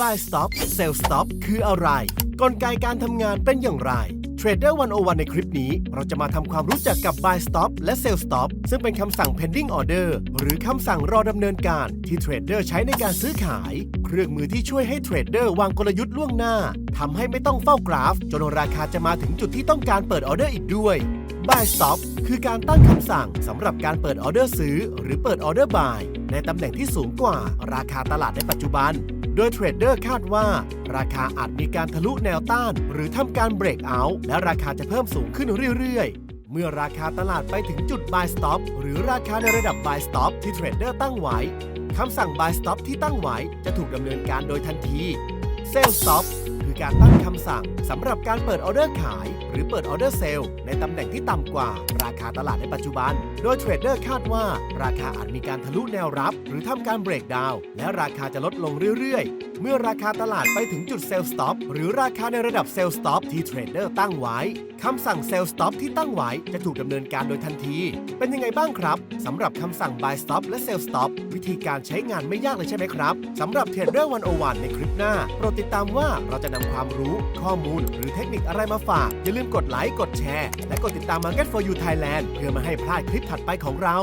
buy stop sell stop คืออะไร กลไกการทำงานเป็นอย่างไร Trader 101 ในคลิปนี้ เราจะมาทำความรู้จักกับ buy stop และ sell stop ซึ่งเป็นคำสั่ง pending order หรือคำสั่งรอดำเนินการที่เทรดเดอร์ใช้ในการซื้อขาย เครื่องมือที่ช่วยให้เทรดเดอร์วางกลยุทธ์ล่วงหน้าทำให้ไม่ต้องเฝ้ากราฟ จนราคาจะมาถึงจุดที่ต้องการเปิดออเดอร์อีกด้วย buy stop คือการตั้งคำสั่งสำหรับการเปิดออเดอร์ซื้อ หรือเปิดออเดอร์ buy ในตำแหน่งที่สูงกว่าราคาตลาดในปัจจุบัน โดยเทรดเดอร์คาดว่า ราคาอาจมีการทะลุแนวต้าน หรือทำการเบรกเอาท์และราคาจะเพิ่มสูงขึ้นเรื่อยๆ เมื่อราคาตลาดไปถึงจุด buy stop หรือราคาในระดับ buy stop ที่เทรดเดอร์ตั้งไว้คำสั่ง buy stop ที่ตั้งไว้จะถูกดำเนินการโดยทันที sell stop คือการตั้งคำสั่งสำหรับการเปิดออเดอร์ขาย หรือเปิดออเดอร์เซลล์ในตำแหน่งที่ต่ำกว่า ราคาตลาดในปัจจุบัน โดยเทรดเดอร์คาดว่า ราคาอาจมีการทะลุแนวรับ หรือทำการเบรกดาวน์และราคาจะลดลงเรื่อยๆ เมื่อราคาตลาดไปถึงจุดเซลล์สต็อปหรือราคาในระดับเซลล์สต็อปที่เทรดเดอร์ตั้งไว้คำสั่งเซลล์สต็อปที่ตั้งไว้จะถูกดำเนินการโดยทันที เป็นยังไงบ้างครับสำหรับคำสั่ง buy stop และ sell stop วิธีการใช้งานไม่ยากเลยใช่ไหมครับสำหรับเทรดเดอร์101ในคลิปหน้าโปรดติดตามว่าเราจะนำความรู้ ข้อมูล หรือเทคนิคอะไรมาฝาก อย่าลืมกดไลค์ กดแชร์ และกดติดตาม Market for You Thailand เพื่อไมาให้พลาดคลิปถัดไปของเรา